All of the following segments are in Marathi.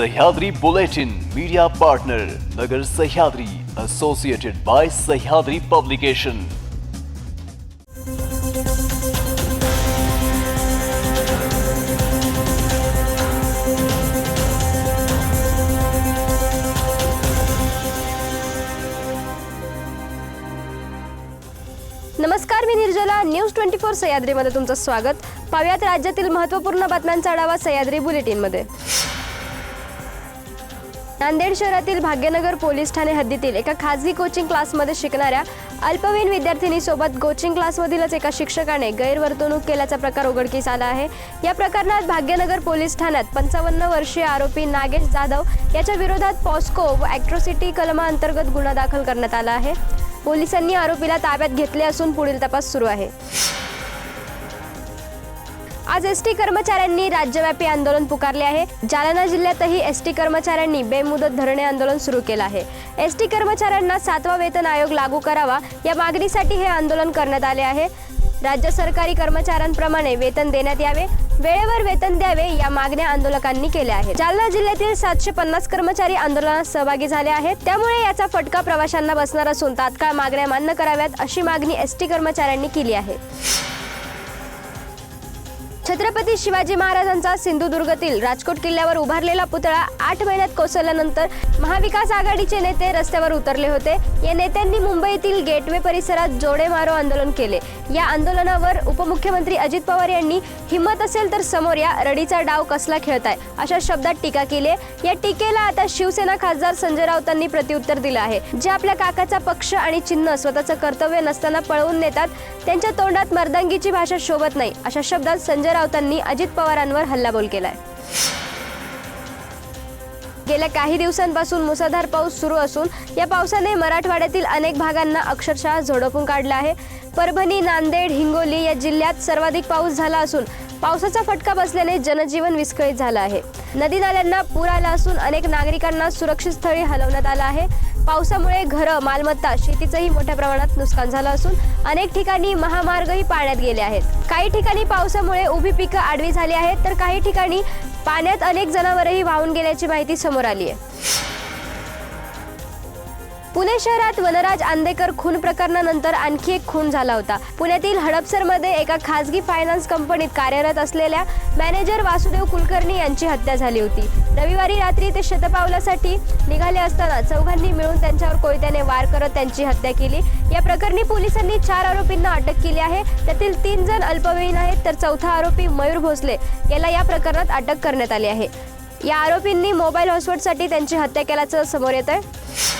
Sahyadri Bulletin media partner Nagar Sahyadri associated by Sahyadri publication नमस्कार मी निर्जला. न्यूज ट्वेंटी फोर सह्याद्रीमध्ये तुमचं स्वागत. पाहुयात राज्यातील महत्त्वपूर्ण बातम्यांचा आढावा सह्याद्री बुलेटिनमध्ये. नांदेड शहरातील भाग्यनगर पोलीस ठाणे हद्दीतील एका खाजगी कोचिंग क्लासमध्ये शिकणाऱ्या अल्पवयीन विद्यार्थिनीसोबत कोचिंग क्लासमधीलच एका शिक्षकाने गैरवर्तणूक केल्याचा प्रकार उघडकीस आला आहे. या प्रकरणात भाग्यनगर पोलीस ठाण्यात पंचावन्न वर्षीय आरोपी नागेश जाधव याच्या विरोधात पॉस्को व ॲक्ट्रोसिटी कलमाअंतर्गत गुन्हा दाखल करण्यात आला आहे. पोलिसांनी आरोपीला ताब्यात घेतले असून पुढील तपास सुरू आहे. आज एस टी कर्मचाऱ्यांनी राज्यव्यापी आंदोलन पुकारले आहे. जालना जिल्ह्यातही एस टी कर्मचाऱ्यांनी बेमुदत धरणे आंदोलन सुरू केलं आहे. एस टी कर्मचाऱ्यांना सातवा वेतन आयोग लागू करावा या मागणीसाठी हे आंदोलन करण्यात आले आहे. राज्य सरकारी कर्मचाऱ्यांप्रमाणे वेतन देण्यात यावे वेळेवर वेतन द्यावे या मागण्या आंदोलकांनी केल्या आहेत. जालना जिल्ह्यातील सातशे पन्नास कर्मचारी आंदोलनात सहभागी झाले आहेत. त्यामुळे याचा फटका प्रवाशांना बसणार असून तात्काळ मागण्या मान्य कराव्यात अशी मागणी एस टी कर्मचाऱ्यांनी केली आहे. छत्रपती शिवाजी महाराजांचा सिंधुदुर्गातील राजकोट किल्ल्यावर उभारलेला पुतळा आठ महिन्यात कोसळल्यानंतर महाविकास आघाडीचे नेते रस्त्यावर उतरले होते. या नेत्यांनी मुंबईतील गेटवे परिसरात जोडे मारो आंदोलन केले. या आंदोलनावर उपमुख्यमंत्री अजित पवार यांनी हिंमत असेल तर समोर या रडीचा डाव कसला खेळताय? अशा शब्दात टीका केली या टीकेला आता शिवसेना खासदार संजय राऊतांनी प्रत्युत्तर दिलं आहे. जे आपल्या काकाचा पक्ष आणि चिन्ह स्वतःचं कर्तव्य नसताना पळवून नेतात त्यांच्या तोंडात मर्दांगीची भाषा शोभत नाही. अशा शब्दात संजय राऊतांनी अजित पवारांवर हल्लाबोल केलाय. गेल्या काही दिवसांपासून मुसळधार पाऊस सुरू असून या पावसाने मराठवाड्यातील अनेक भागांना अक्षरशः झोडपून काढलं आहे. परभणी नांदेड हिंगोली या जिल्ह्यात सर्वाधिक पाऊस झाला असून पावसाचा फटका बसल्याने जनजीवन विस्कळीत झालं आहे. नदी नाल्यांना पूर आला असून अनेक नागरिकांना सुरक्षित स्थळी हलवण्यात आलं आहे. पावसामुळे घरं मालमत्ता शेतीचंही मोठ्या प्रमाणात नुकसान झालं असून अनेक ठिकाणी महामार्गही पाण्यात गेले आहेत. काही ठिकाणी पावसामुळे उभी पिकं आडवी झाली आहेत तर काही ठिकाणी पाण्यात अनेक जनावरही वाहून गेल्याची माहिती समोर आली आहे. पुणे शहरात वनराज आंदेकर खून प्रकरणानंतर आणखी एक खून झाला होता. पुण्यातील हडपसरमध्ये एका खासगी फायनान्स कंपनीत कार्यरत असलेल्या मॅनेजर वासुदेव कुलकर्णी यांची हत्या झाली होती. रविवारी रात्री ते शतपावलासाठी निघाले असताना चौघांनी मिळून त्यांच्यावर कोयत्याने वार करत त्यांची हत्या केली. या प्रकरणी पोलिसांनी चार आरोपींना अटक केली आहे. त्यातील तीन जण अल्पवयीन आहेत तर चौथा आरोपी मयूर भोसले याला या प्रकरणात अटक करण्यात आली आहे. या आरोपींनी मोबाईल हॉटस्पॉटसाठी त्यांची हत्या केल्याचं समोर येत आहे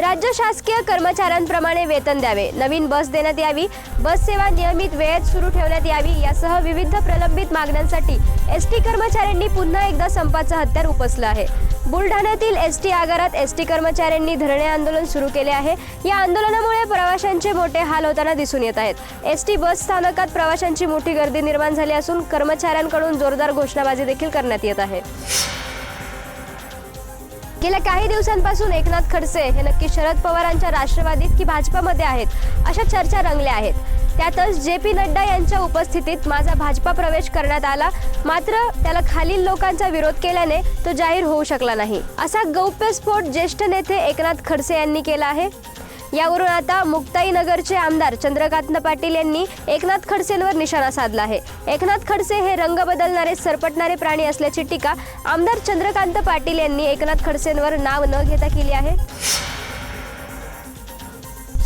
राज्य शासकीय कर्मचाऱ्यांप्रमाणे वेतन द्यावे. नवीन बस देण्यात यावी. बस सेवा नियमित वेळेत सुरू ठेवण्यात यावी. यासह विविध प्रलंबित मागण्यांसाठी एस टी कर्मचाऱ्यांनी पुन्हा एकदा संपाचं हत्यार उपसलं आहे. बुलढाण्यातील एस टी आगारात एस टी कर्मचाऱ्यांनी धरणे आंदोलन सुरू केले आहे. या आंदोलनामुळे प्रवाशांचे मोठे हाल होताना दिसून येत आहेत. एस टी बस स्थानकात प्रवाशांची मोठी गर्दी निर्माण झाली असून कर्मचाऱ्यांकडून जोरदार घोषणाबाजी देखील करण्यात येत आहे. गेल्या काही दिवसांपासून एकनाथ खडसे हे नक्की शरद पवारांच्या राष्ट्रवादीत की भाजपामध्ये आहेत अशा चर्चा रंगल्या आहेत. त्यातच जे पी नड्डा यांच्या उपस्थितीत माझा भाजपा प्रवेश करण्यात आला. मात्र त्याला खालील लोकांचा विरोध केल्याने तो जाहीर होऊ शकला नाही. असा गौप्यस्फोट ज्येष्ठ नेते एकनाथ खडसे यांनी केला आहे. यावरून आता मुक्ताईनगरचे आमदार चंद्रकांत पाटील यांनी एकनाथ खडसेंवर निशाणा साधला आहे. एकनाथ खडसे हे रंग बदलणारे सरपटणारे प्राणी असल्याची टीका आमदार चंद्रकांत पाटील यांनी एकनाथ खडसेंवर नाव न घेता केली आहे.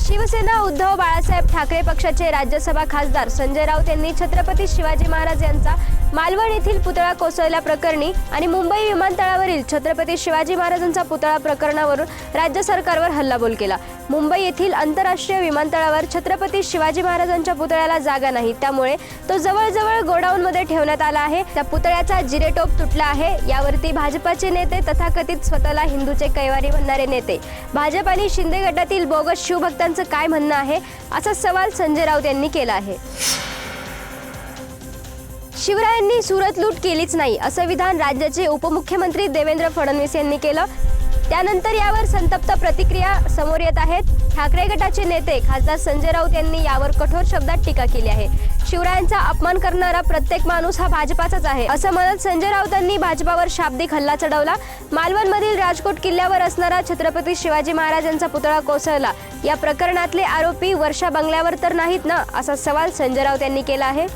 शिवसेना उद्धव बाळासाहेब ठाकरे पक्षाचे राज्यसभा खासदार संजय राऊत यांनी छत्रपती शिवाजी महाराज यांचा मालवण येथील पुतळा कोसळल्या प्रकरणी आणि मुंबई विमानतळावरील छत्रपती शिवाजी महाराजांचा पुतळा प्रकरणावरून राज्य सरकारवर हल्लाबोल केला. मुंबई येथील आंतरराष्ट्रीय विमानतळावर छत्रपती शिवाजी महाराजांच्या पुतळ्याला जागा नाही. त्यामुळे तो जवळजवळ गोडाऊनमध्ये ठेवण्यात आला आहे. त्या पुतळ्याचा जिरेटोप तुटला आहे. यावरती भाजपाचे नेते तथाकथित स्वतःला हिंदूचे कैवारी म्हणणारे नेते. भाजप आणि शिंदे गटातील बोगस शिवभक्तांचं काय म्हणणं आहे? असा सवाल संजय राऊत यांनी केला आहे. शिवरायांनी सुरत लूट केलीच नाही असं विधान राज्याचे उपमुख्यमंत्री देवेंद्र फडणवीस यांनी केलं. त्यानंतर यावर संतप्त प्रतिक्रिया समोर येत आहेत. ठाकरे गटाचे नेते खासदार संजय राऊत यांनी यावर कठोर शब्दात टीका केली आहे. शिवरायांचा अपमान करणारा प्रत्येक माणूस हा भाजपाचाच आहे असं म्हणत संजय राऊतांनी भाजपावर शाब्दिक हल्ला चढवला. मालवणमधील राजकोट किल्ल्यावर असणारा छत्रपती शिवाजी महाराजांचा पुतळा कोसळला. या प्रकरणातले आरोपी वर्षा बंगल्यावर तर नाहीत ना असा सवाल संजय राऊत यांनी केला आहे.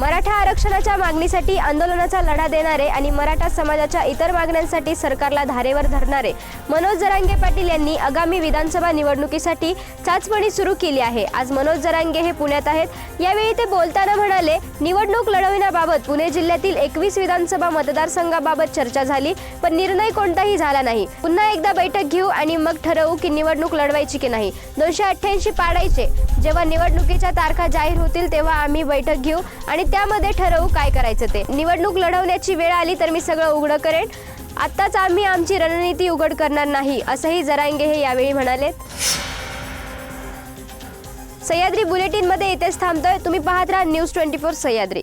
मराठा आरक्षणाच्या मागणीसाठी आंदोलनाचा लढा देणारे आणि मराठा समाजाच्या इतर मागण्यांसाठी सरकारला धारेवर धरणारे मनोज जरांगे पाटील यांनी आगामी विधानसभा निवडणुकीसाठी चाचपणी सुरू केली आहे. आज मनोज जरांगे हे पुण्यात आहेत. यावेळी ते बोलताना म्हणाले निवडणूक लढविण्याबाबत पुणे जिल्ह्यातील एकवीस विधानसभा मतदारसंघाबाबत चर्चा झाली पण निर्णय कोणताही झाला नाही. पुन्हा एकदा बैठक घेऊ आणि मग ठरवू की निवडणूक लढवायची की नाही. दोनशे अठ्ठ्याऐंशी पाडायचे. जेव्हा निवडणुकीच्या तारखा जाहीर होतील तेव्हा आम्ही बैठक घेऊ आणि त्यामध्ये ठरवू काय करायचं ते? निवडणूक लढवण्याची वेळ आली तर मी सगळं उघडं करेन. आत्ताच आम्ही आमची रणनीती उघड करणार नाही असंही जरांगे हे यावेळी म्हणाले. सह्याद्री बुलेटिनमध्ये इथेच थांबतोय. तुम्ही पाहत राहा न्यूज ट्वेंटी फोर सह्याद्री.